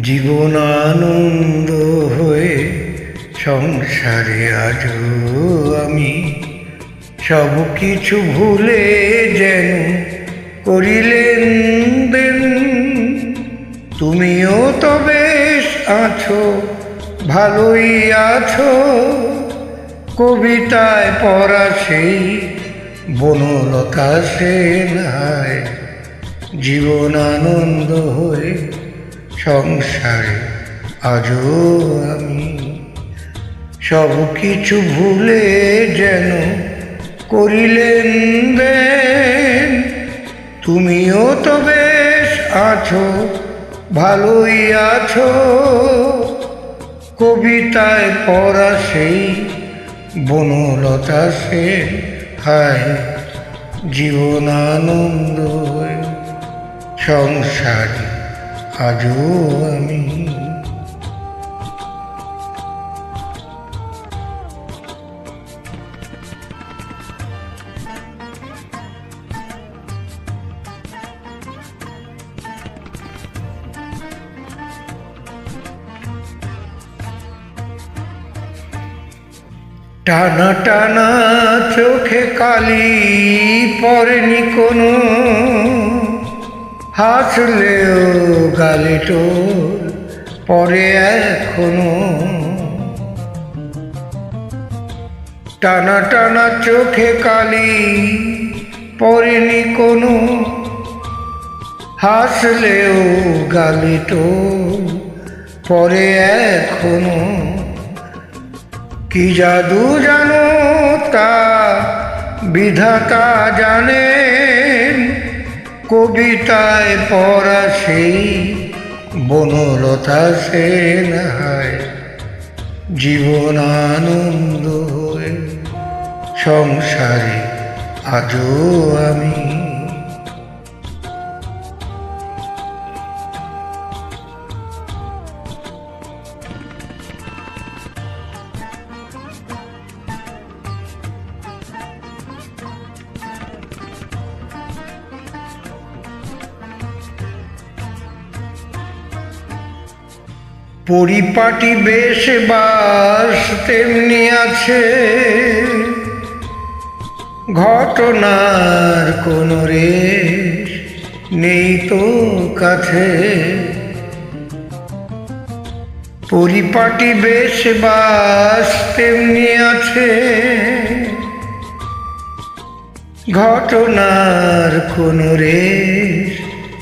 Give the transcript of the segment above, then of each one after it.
জীবন আনন্দ হয়ে সংসারে আজ আমি। সব কিছু ভুলে যেন করিলেন দেন। তুমিও তো বেশ আছো, ভালোই আছো। কবিতায় পড়া সেই বনলতা সেনায় জীবন আনন্দ হয়ে সংসারে, আজও আমি সব কিছু ভুলে যেন করিলেন দেন। তুমিও তো বেশ আছো, ভালোই আছো। কবিতায় পড়া সেই বনলতা সে হায় জীবন আনন্দ হয়ে সংসারে। আজও আমি টানা টানা চোখে কালি পরেনি কোনো হাসলেও গালে টোল, পরে এখনও। টানা টানা চোখে কালি পড়েনি কোনো। হাসলেও গালে টোল, পরে এখনও। কি জাদু জানো তা, বিধাতা জানেন কবিতায় পড়া সেই বনলতা সেন হায়। জীবন আনন্দ হয়ে সংসারে আজও আমি। পরিপাটি বেশ বাস তেমনি আছে। ঘটনার কোনো রে নেই তো কাছে। পরিপাটি বেশ বাস তেমনি আছে। ঘটনার কোনো রে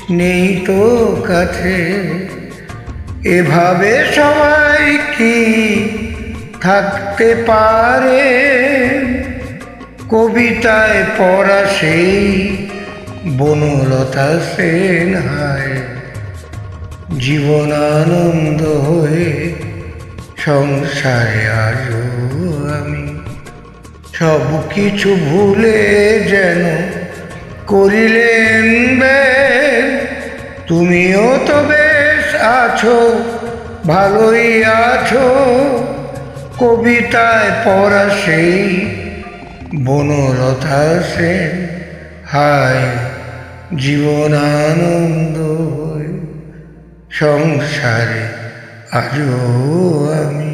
নেই তো কাছে। এভাবে সবাই কি থাকতে পারে? কবিতায় পড়া সেই বনলতা সেন হায়। জীবন আনন্দ হয়ে সংসারে আজও আমি। সব কিছু ভুলে যেন করিলেন বেন তুমিও তো বেশ আছো, ভালোই আছো। কবিতায় পড়া সেই বনলতা সেন হায় জীবন আনন্দ সংসারে আজও আমি।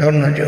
ধন্যবাদ।